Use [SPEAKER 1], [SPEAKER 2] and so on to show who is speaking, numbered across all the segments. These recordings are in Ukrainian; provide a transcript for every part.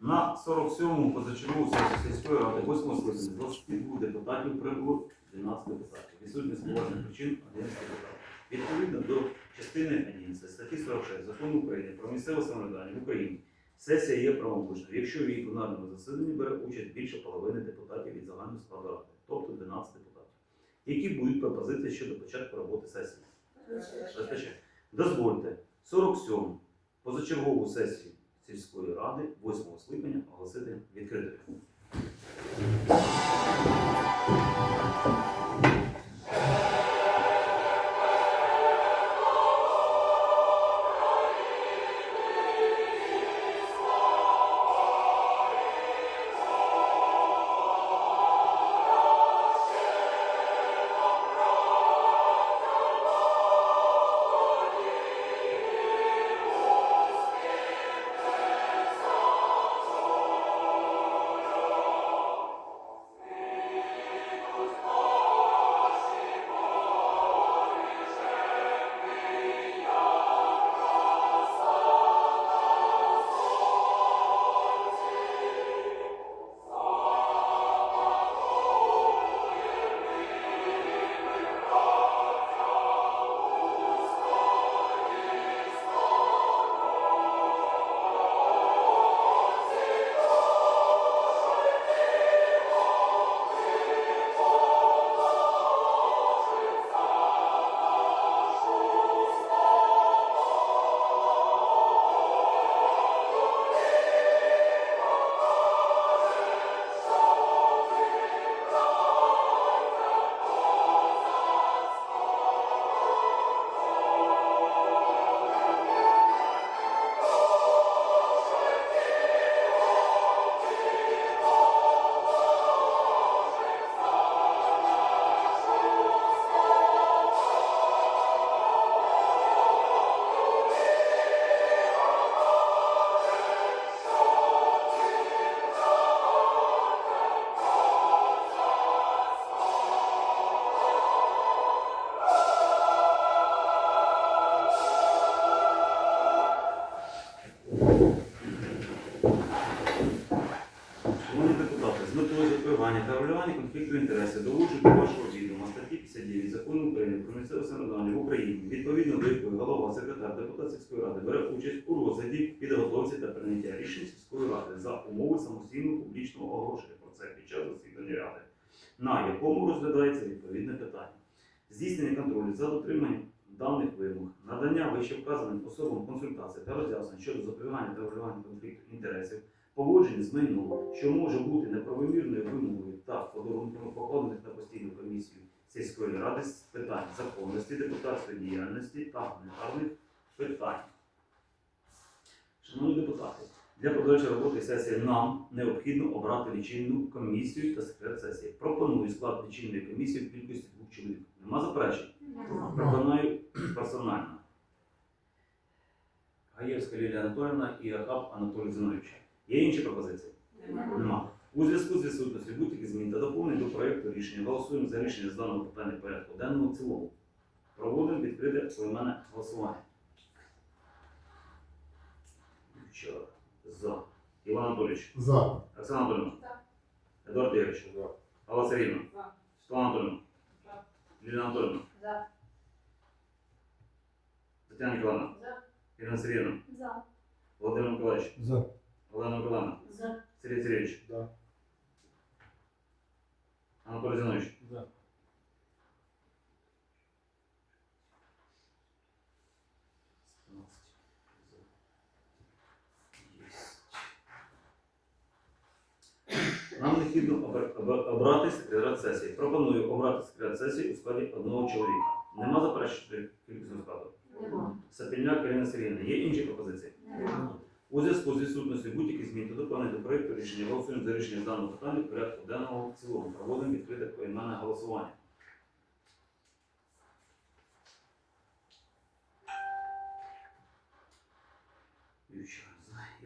[SPEAKER 1] На 47-му позачергову сесію сільської ради 8 скликання 22 депутатів прибуло 12 депутатів. Відсутні з поважних причин 11 депутатів. Відповідно до частини 11 статті 46 Закону України про місцеве самоврядування в Україні сесія є правомочною, якщо в її пленарному засіданні бере участь більше половини депутатів від загального складу ради, тобто 12 депутатів. Які будуть пропозиції щодо початку роботи сесії? Дозвольте 47 позачергову сесію сільської ради 8 скликання оголосити відкритою. Депутат сільської ради бере участь у розгляді, підготовці та прийняття рішень сільської ради за умови самостійного публічного оголошення про це під час засідання ради, на якому розглядається відповідне питання. Здійснення контролю за дотриманням даних вимог, надання вищевказаним особам консультацій та роз'яснень щодо запобігання та врегулювання конфлікту інтересів поводження з майном, що може бути неправомірною вимогою та подарунками покладених на постійну комісію сільської ради з питань законності, депутатської діяльності та гуманітарних питань. Шановні депутати, для подальшої роботи сесії нам необхідно обрати лічильну комісію та секрет сесії. Пропоную склад лічильної комісії в кількості двох чоловік. Нема заперечень? Пропоную персонально. Гаєвська Лілія Анатолівна і Ахап Анатолій Зинович. Є інші пропозиції? Нема. У зв'язку з відсутністю будь-яких змін та доповнень до проєкту рішення голосуємо за рішення з даного питання порядку денного в цілому. Проводимо відкрите поіменне голосування. Вчора. За. Іван Анатолійович.
[SPEAKER 2] За.
[SPEAKER 1] Оксана Анатольовна.
[SPEAKER 3] За.
[SPEAKER 1] Едуард Ігорович.
[SPEAKER 2] За.
[SPEAKER 1] Алла Сергійовна.
[SPEAKER 3] За.
[SPEAKER 1] Світлана Анатольовна.
[SPEAKER 3] За.
[SPEAKER 1] Лілія Анатольовна.
[SPEAKER 3] За.
[SPEAKER 1] Тетяна Ніколаївна.
[SPEAKER 3] За.
[SPEAKER 1] Ірина Сергійовна.
[SPEAKER 3] За.
[SPEAKER 1] Володимир Миколаївич.
[SPEAKER 2] За.
[SPEAKER 1] Олена Миколаївна.
[SPEAKER 3] За.
[SPEAKER 1] Сергій Сергійович.
[SPEAKER 2] Да.
[SPEAKER 1] Анатолій Зінович.
[SPEAKER 2] За.
[SPEAKER 1] Нам необхідно обра- обра- обрати секретар сесії. Пропоную обрати секретар сесії у складі одного чоловіка. Нема заперечень кількісного складу.
[SPEAKER 3] Нема.
[SPEAKER 1] Сапільняк Ірина Сергійовна. Є інші пропозиції?
[SPEAKER 3] Нема.
[SPEAKER 1] У зв'язку з відсутністю будь-яких змін та доповнень до проєкту рішення голосуємо за рішення даного питання в порядку денного в цілому. Проводимо відкрите поіменне голосування.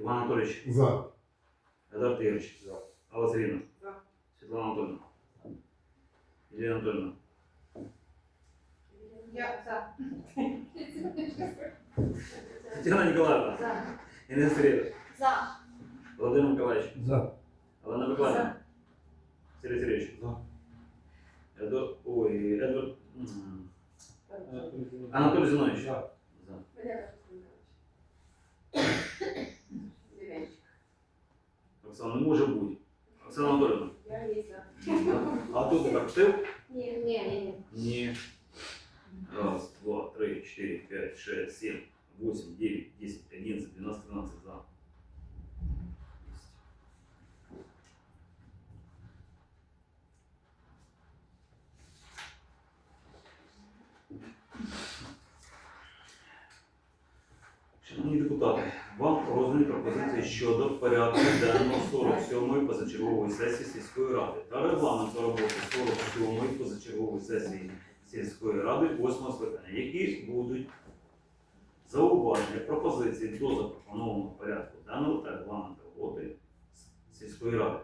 [SPEAKER 1] Іван Анатолійович.
[SPEAKER 2] За.
[SPEAKER 1] Едуард Ігорович.
[SPEAKER 2] За.
[SPEAKER 1] Алла Сергійовна.
[SPEAKER 3] За.
[SPEAKER 1] Світлана Анатольовна. Ілія Анатольовна.
[SPEAKER 3] Я за.
[SPEAKER 1] Тетяна Ніколаївна.
[SPEAKER 3] За.
[SPEAKER 1] Інна Сергійовна.
[SPEAKER 3] За.
[SPEAKER 1] Володимир Миколаївич,
[SPEAKER 2] За.
[SPEAKER 1] Олена Миколаївна, Сергій Сергійович,
[SPEAKER 2] За.
[SPEAKER 1] Едо... Ой, Едвард... м, Анатолій Зінович.
[SPEAKER 2] За.
[SPEAKER 1] За. Оксана, не може бути. Оксана Анатолійовна. А тут ти пропустив?
[SPEAKER 3] Ні, ні, ні.
[SPEAKER 1] Ні. Раз, два, три, четыре, пять, шесть, семь, восемь, девять, десять, одиннадцать, двенадцать, тринадцать, за. Есть. Шановні депутати, роздані пропозиції щодо порядку денного 47-ї позачергової сесії сільської ради та регламенту роботи 47-ї позачергової сесії сільської ради 8 скликання, які будуть зауваження, пропозиції до запропонованого порядку денного та регламенту роботи сільської ради.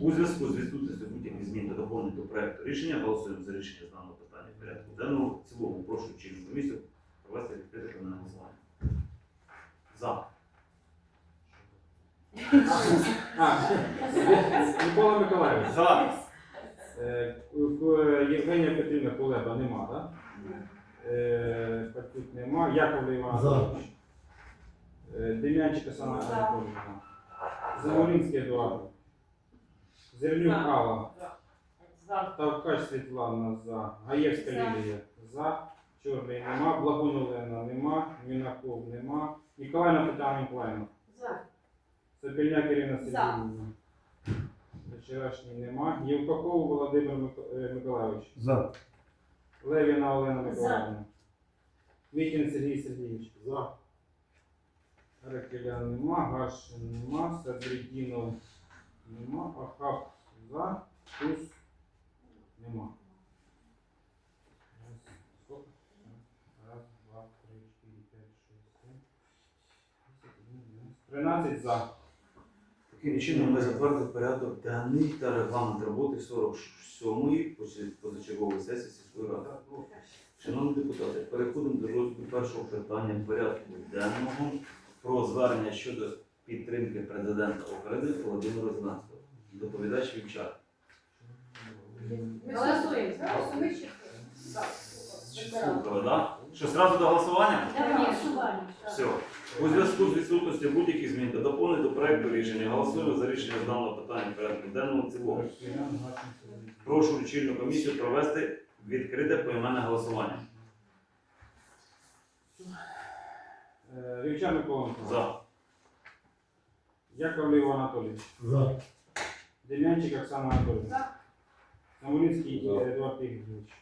[SPEAKER 1] У зв'язку з відсутністю будь-яких змін та доповнень до проекту рішення голосуємо за рішення з даного питання порядку денного. В цілому прошу чинну комісію провести відкрите кримінальне голосування. За.
[SPEAKER 4] А, Микола Миколаївич.
[SPEAKER 1] За.
[SPEAKER 4] Е, К- Євгенія Петрівна Кулеба нема, так? Е, нема. Яковлев Іван
[SPEAKER 2] За.
[SPEAKER 4] Анатолійович. Е, Дем'янчик Оксана
[SPEAKER 3] За.
[SPEAKER 4] Замолінський Едуард. Зернюк
[SPEAKER 3] За.
[SPEAKER 4] Алла.
[SPEAKER 3] За.
[SPEAKER 4] Тавкач Світлана за. Гаєвська
[SPEAKER 3] За.
[SPEAKER 4] Лілія за. Чорний нема. Благун Олена нема. Мінаков нема. Ніколаївна Тетяна Ніколаївна.
[SPEAKER 3] За.
[SPEAKER 4] Сапільняк Ірина
[SPEAKER 3] За.
[SPEAKER 4] Сергіївна. Вчорашній нема. Євпаков Володимир Мик- е, Миколайович.
[SPEAKER 2] За.
[SPEAKER 4] Левіна Олена Миколаївна. Вітін Сергій Сергійович. За. Ракелян нема. Гаш нема. Садридінов нема. Ахап за. Туз нема. 13 за.
[SPEAKER 1] Таким чином ми затвердили порядок денний та регламент роботи 47-ї позачергової сесії сільської ради. Ну, Шановні депутати, переходимо до розгляду першого питання порядку денного про звернення щодо підтримки президента України Володимира Зеленського. Доповідач Вівчар.
[SPEAKER 3] Голосуємо.
[SPEAKER 1] Слухали, так? Що, зразу до голосування? Все. У зв'язку з відсутністю будь-яких змін та доповнень до проекту рішення голосуємо за рішення даного питання порядку денного в цілому. Прошу лічильну комісію провести відкрите поіменне голосування.
[SPEAKER 4] Е, Вівчар Микола Миколаївич.
[SPEAKER 1] За.
[SPEAKER 4] Яковлев Іван Анатолійович.
[SPEAKER 2] За.
[SPEAKER 4] Дем'янчик Оксана Анатолійовна.
[SPEAKER 3] За.
[SPEAKER 4] Самолінський
[SPEAKER 2] За.
[SPEAKER 4] Едуард Ігорович.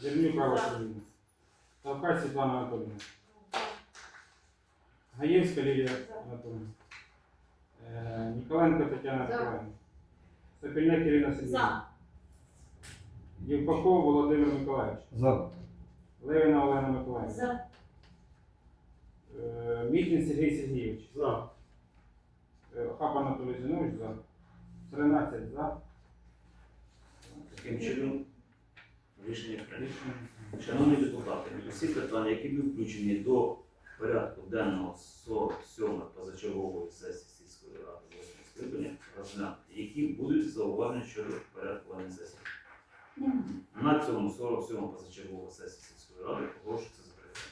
[SPEAKER 4] Зернюк Алла Сергійовна. Тавкач Світлана Анатолійовна. Гаєвська Лілія Анатолійовна. Е, Ніколенко Тетяна. Миколаївна. Сапільняк Ірина
[SPEAKER 3] За.
[SPEAKER 4] Сергійовна. Євпаков Володимир Миколаївич.
[SPEAKER 2] За.
[SPEAKER 4] Левіна Олена Миколаївна.
[SPEAKER 3] За.
[SPEAKER 4] Е, Мітін Сергій Сергійович.
[SPEAKER 2] За.
[SPEAKER 4] Е, Хап Анатолій Зінович за. 13 за.
[SPEAKER 1] Таким чином рішення прийнято.
[SPEAKER 4] Рішення.
[SPEAKER 1] Шановні депутати, усі питання, які були включені до порядку денного 47 позачергової сесії сільської ради 8 скликання, розглянути, які будуть зауважені щодо порядку денної сесії. На цьому 47 позачергова сесія сільської ради оголошується закритою.